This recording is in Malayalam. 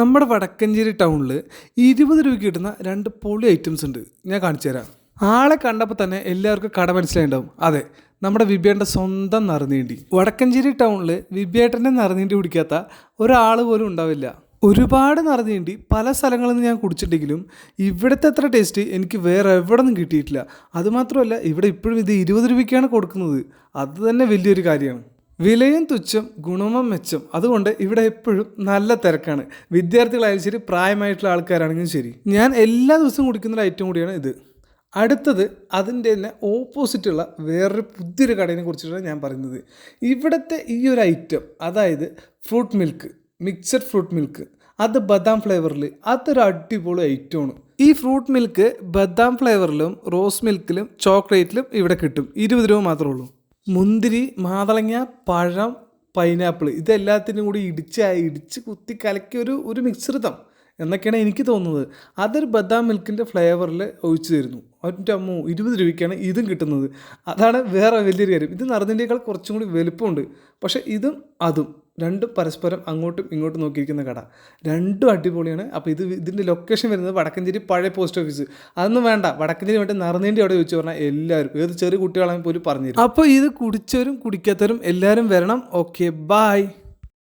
നമ്മുടെ വടക്കഞ്ചേരി ടൗണിൽ ഇരുപത് രൂപയ്ക്ക് കിട്ടുന്ന രണ്ട് പൊളി ഐറ്റംസ് ഉണ്ട്. ഞാൻ കാണിച്ചു തരാം. ആളെ കണ്ടപ്പോൾ തന്നെ എല്ലാവർക്കും കട മനസ്സിലായിണ്ടാവും. അതെ നമ്മുടെ വിബിയേട്ടന്റെ സ്വന്തം നറുനീണ്ടി വടക്കഞ്ചേരി ടൗണിൽ വിബിയേട്ടന്റെ നറുനീണ്ടി കുടിക്കാത്ത ഒരാൾ പോലും ഉണ്ടാവില്ല. ഒരുപാട് നറുനീണ്ടി പല സ്ഥലങ്ങളിൽ നിന്ന് ഞാൻ കുടിച്ചിട്ടെങ്കിലും ഇവിടുത്തെ അത്ര ടേസ്റ്റ് എനിക്ക് വേറെ എവിടെ നിന്നും കിട്ടിയിട്ടില്ല അതുമാത്രമല്ല ഇവിടെ ഇപ്പോഴും ഇത് ഇരുപത് രൂപയ്ക്കാണ് കൊടുക്കുന്നത്. അത് തന്നെ വലിയൊരു കാര്യമാണ്. വിലയും തുച്ഛം ഗുണവും മെച്ചം. അതുകൊണ്ട് ഇവിടെ എപ്പോഴും നല്ല തിരക്കാണ്. വിദ്യാർത്ഥികളായാലും ശരി പ്രായമായിട്ടുള്ള ആൾക്കാരാണെങ്കിലും ശരി. ഞാൻ എല്ലാ ദിവസവും കുടിക്കുന്ന ഒരു ഐറ്റം കൂടിയാണ് ഇത്. അടുത്തത് അതിന്റെ തന്നെ ഓപ്പോസിറ്റുള്ള വേറൊരു പുതിയൊരു കടയിനെ കുറിച്ചിട്ടാണ് ഞാൻ പറയുന്നത്. ഇവിടുത്തെ ഈ ഒരു ഐറ്റം അതായത് fruit milk mixed fruit milk അത് ബദാം ഫ്ലേവറിൽ അതൊരു അടിപൊളി ഐറ്റമാണ് ഈ ഫ്രൂട്ട് മിൽക്ക് ബദാം ഫ്ലേവറിലും റോസ് മിൽക്കിലും ചോക്ലേറ്റിലും ഇവിടെ കിട്ടും. ഇരുപത് രൂപ മാത്രമേ ഉള്ളൂ. മുന്തിരി മാതളങ്ങ പഴം പൈനാപ്പിൾ ഇതെല്ലാത്തിനും കൂടി ഇടിച്ച് ഇടിച്ച് കുത്തി കലക്കിയ ഒരു ഒരു മിശ്രിതം എന്നൊക്കെയാണ് എനിക്ക് തോന്നുന്നത്. അതൊരു ബദാം മിൽക്കിന്റെ ഫ്ലേവറിൽ ഒഴിച്ചു തരുന്നു. ഒറ്റ അമ്മോ ഇരുപത് രൂപയ്ക്കാണ് ഇതും കിട്ടുന്നത്. അതാണ് വേറെ വലിയൊരു കാര്യം. ഇത് നിറഞ്ഞതിനേക്കാൾ കുറച്ചും കൂടി വലുപ്പമുണ്ട്. പക്ഷേ ഇതും അതും. രണ്ടും പരസ്പരം അങ്ങോട്ടും ഇങ്ങോട്ടും നോക്കിയിരിക്കുന്ന കട. രണ്ടും അടിപൊളിയാണ്. അപ്പോൾ ഇത് ഇതിന്റെ ലൊക്കേഷൻ വരുന്നത് വടക്കഞ്ചേരി പഴയ പോസ്റ്റ് ഓഫീസ് അതൊന്നും വേണ്ട. വടക്കഞ്ചേരി വേണ്ടി നറുനീണ്ടി അവിടെ ചോദിച്ചു പറഞ്ഞാൽ എല്ലാവരും ഏത് ചെറിയ കുട്ടികളാണെങ്കിൽ പോലും പറഞ്ഞു അപ്പോൾ ഇത് കുടിച്ചവരും കുടിക്കാത്തവരും എല്ലാവരും വരണം. Okay bye